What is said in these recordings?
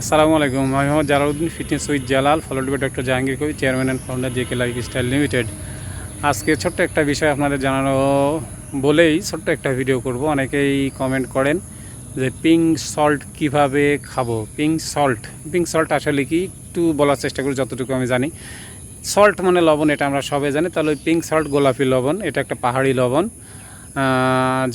আসসালামু আলাইকুম, আমি Mohammad Jalaluddin fitness with Jalal followed by doctor Jahangir Kabir chairman and founder J K lifestyle limited আজকে ছোট্ট একটা বিষয় আপনাদের জানানো বলেই ছোট্ট একটা ভিডিও করব। অনেকেই কমেন্ট করেন যে পিঙ্ক সল্ট কীভাবে খাব? পিঙ্ক সল্ট পিঙ্ক সল্ট আসলে কি? একটু বলার চেষ্টা করি, যতটুকু আমি জানি। সল্ট মানে লবণ, এটা আমরা সবাই জানি। তাহলে ওই পিঙ্ক সল্ট গোলাপি লবণ, এটা একটা পাহাড়ি লবণ।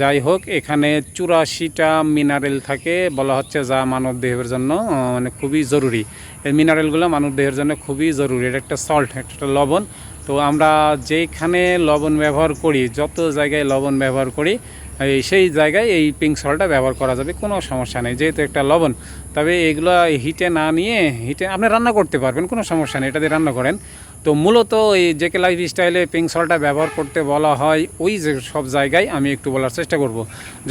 যাই হোক, এখানে চুরাশিটা মিনারেল থাকে, বলা হচ্ছে যা মানব দেহের জন্য মানে খুবই জরুরি। এই মিনারেলগুলো মানব দেহের জন্য খুবই জরুরি। এটা একটা সল্ট একটা লবণ। তো আমরা যেখানে লবণ ব্যবহার করি, যত জায়গায় লবণ ব্যবহার করি সেই জায়গায় এই পিঙ্ক সল্টটা ব্যবহার করা যাবে, কোনো সমস্যা নেই। যেহেতু একটা লবণ, তবে এগুলো হিটে না নিয়ে হিটে আপনি রান্না করতে পারবেন, কোনো সমস্যা নেই। এটা দিয়ে রান্না করেন। তো মূলত এই জেকে লাইফ স্টাইলে পিঙ্ক সল্টটা ব্যবহার করতে বলা হয়, ওই যে সব জায়গায় আমি একটু বলার চেষ্টা করব।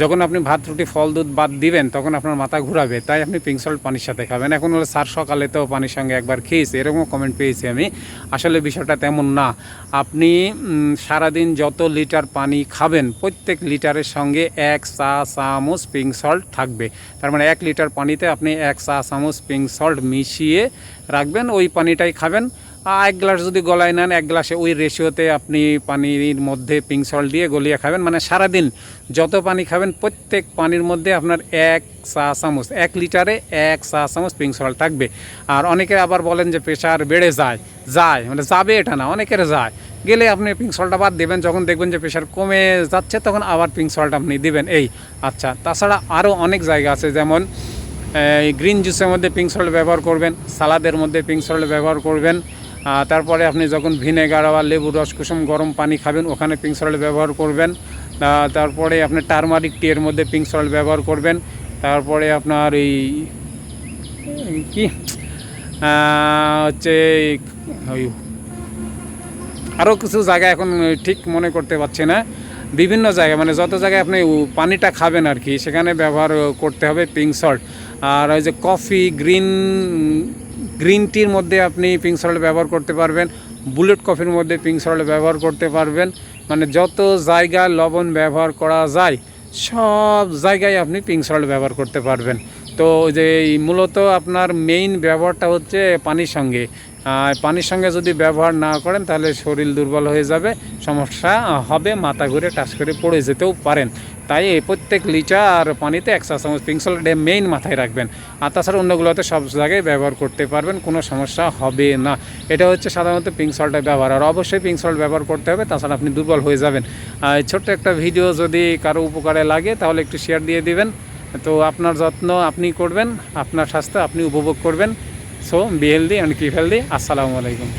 যখন আপনি ভাত, রুটি, ফল, দুধ বাদ দিবেন, তখন আপনার মাথা ঘুরাবে, তাই আপনি পিঙ্ক সল্ট পানির সাথে খাবেন। এখন হলো স্যার সকালে তো পানির সঙ্গে একবার খেয়েছি এরকম কমেন্ট পেয়েছি আমি। আসলে বিষয়টা তেমন না। আপনি সারাদিন যত লিটার পানি খাবেন, প্রত্যেক লিটারের সঙ্গে এক চা চামচ পিঙ্ক সল্ট থাকবে। তার মানে এক লিটার পানিতে আপনি এক চা চামচ পিঙ্ক সল্ট মিশিয়ে রাখবেন, ওই পানিটাই খাবেন। এক গ্লাস যদি গলায় নেন, এক গ্লাসে ওই রেশিওতে আপনি পানির মধ্যে পিঙ্ক সল্ট দিয়ে গলিয়ে খাবেন। মানে সারাদিন যত পানি খাবেন, প্রত্যেক পানির মধ্যে আপনার এক চা চামচ, এক লিটারে এক চা চামচ পিঙ্ক সল্ট থাকবে। আর অনেকে আবার বলেন যে প্রেশার বেড়ে যায়। যায় মানে যাবে এটা না, অনেকের যায়। গেলে আপনি পিঙ্ক সল্টটা বাদ দেবেন, যখন দেখবেন যে প্রেশার কমে যাচ্ছে, তখন আবার পিঙ্ক সল্ট আপনি দেবেন। এই আচ্ছা তাছাড়া আরও অনেক জায়গা আছে, যেমন গ্রিন জুসের মধ্যে পিঙ্ক সল্ট ব্যবহার করবেন, সালাদের মধ্যে পিঙ্ক সল্ট ব্যবহার করবেন তারপরে আপনি যখন ভিনেগার বা লেবু রস কুসুম গরম পানি খাবেন, ওখানে পিঙ্ক সল্ট ব্যবহার করবেন। তারপরে আপনি টারমারিক টিয়ের মধ্যে পিঙ্ক সল্ট ব্যবহার করবেন। তারপরে আপনার এই এই কি? হচ্ছে ওই আরও কিছু জায়গা এখন ঠিক মনে করতে পারছি না। বিভিন্ন জায়গায় মানে যত জায়গায় আপনি পানিটা খাবেন আর কি, সেখানে ব্যবহার করতে হবে পিঙ্ক সল্ট আর ওই যে কফি গ্রিন গ্রিন টির মধ্যে আপনি পিঙ্ক সল্ট ব্যবহার করতে পারবেন বুলেট কফির মধ্যে পিঙ্ক সল্ট ব্যবহার করতে পারবেন। মানে যত জায়গায় লবণ ব্যবহার করা যায়, সব জায়গায় আপনি পিঙ্ক সল্ট ব্যবহার করতে পারবেন। তো যে মূলত আপনার মেইন ব্যবহারটা হচ্ছে পানির সঙ্গে। পানির সঙ্গে যদি ব্যবহার না করেন, তাহলে শরীর দুর্বল হয়ে যাবে, সমস্যা হবে, মাথা ঘুরে টাচ করে পড়ে যেতেও পারেন। তাই এই প্রত্যেক লিটার পানিতে এক চা চামচ পিঙ্ক সল্ট মেইন মাথায় রাখবেন। আর তাছাড়া অন্যগুলোতে সব জায়গায় ব্যবহার করতে পারবেন, কোনো সমস্যা হবে না। এটা হচ্ছে সাধারণত পিঙ্ক সল্টের ব্যবহার। আর অবশ্যই পিঙ্ক সল্ট ব্যবহার করতে হবে, তাছাড়া আপনি দুর্বল হয়ে যাবেন। আর ছোট্ট একটা ভিডিও যদি কারও উপকারে লাগে, তাহলে একটু শেয়ার দিয়ে দিবেন। তো আপনার যত্ন আপনি করবেন, আপনার স্বাস্থ্য আপনি উপভোগ করবেন। So be healthy and keep healthy আসসালামু আলাইকুম